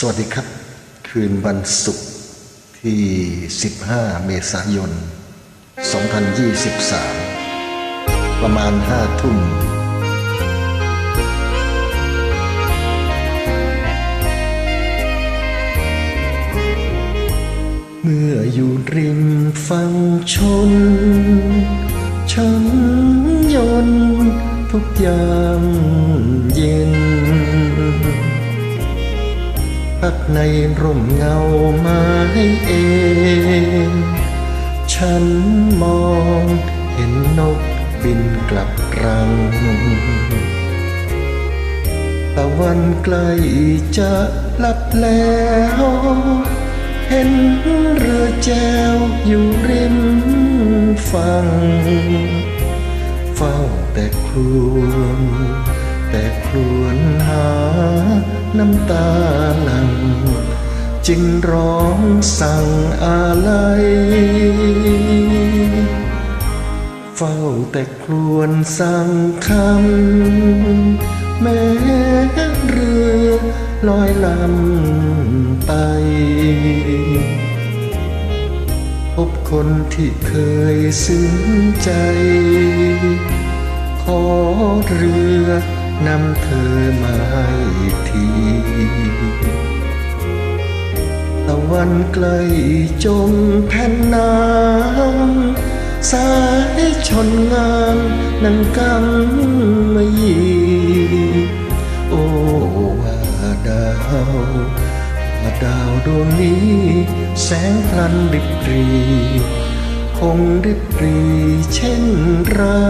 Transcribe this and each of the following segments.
สวัสดีครับ คืนวันศุกร์ที่ 15 เมษายน 2023 ประมาณ 5 ทุ่ม เมื่ออยู่ริมฝั่งชน ฉันยนทุกยามเย็น พักในร่มเงาไม้เอง ฉันมองเห็นนกบินกลับรัง ตะวันใกล้จะลับแล้ว เห็นเรือแจวอยู่ริมฝั่งเฝ้าแต่ครวญ แต่ครวญหาน้ำตาหลัง จึงร้องสั่งอะไรเฝ้าแต่ครวญสั่งคำแม้เรือลอยลำไปพบคนที่เคยซึ้งใจ ขอเรือ นำเธอมาให้ทีตะวันใกล้จมแผ่นน้ำสายชนงามนังกำมะยีโอ้ว่าดาวว่าดาวดวงนี้ แสงพลันริบรีคงริบรีเช่นเรา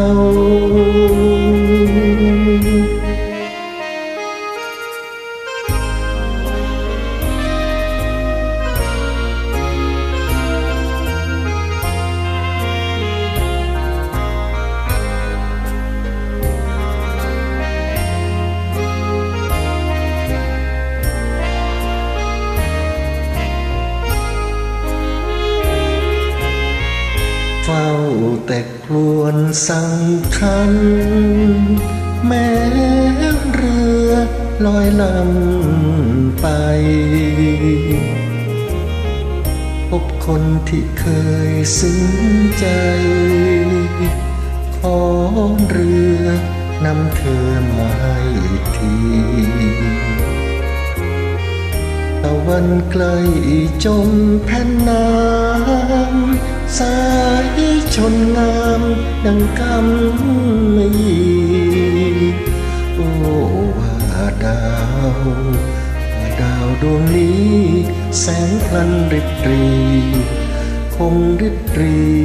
เฝ้าแต่ครวญสั่งคัน แม้เรือลอยลำไป พบคนที่เคยซึ้งใจ ขอเรือนำเธอมาให้ทีตะวันใกล้จมแผ่นน้ำ สายชนงามดังกำมะยีโอ้ว่าดาวดาวดวงนี้ แสงพลันริบรี คงริบรี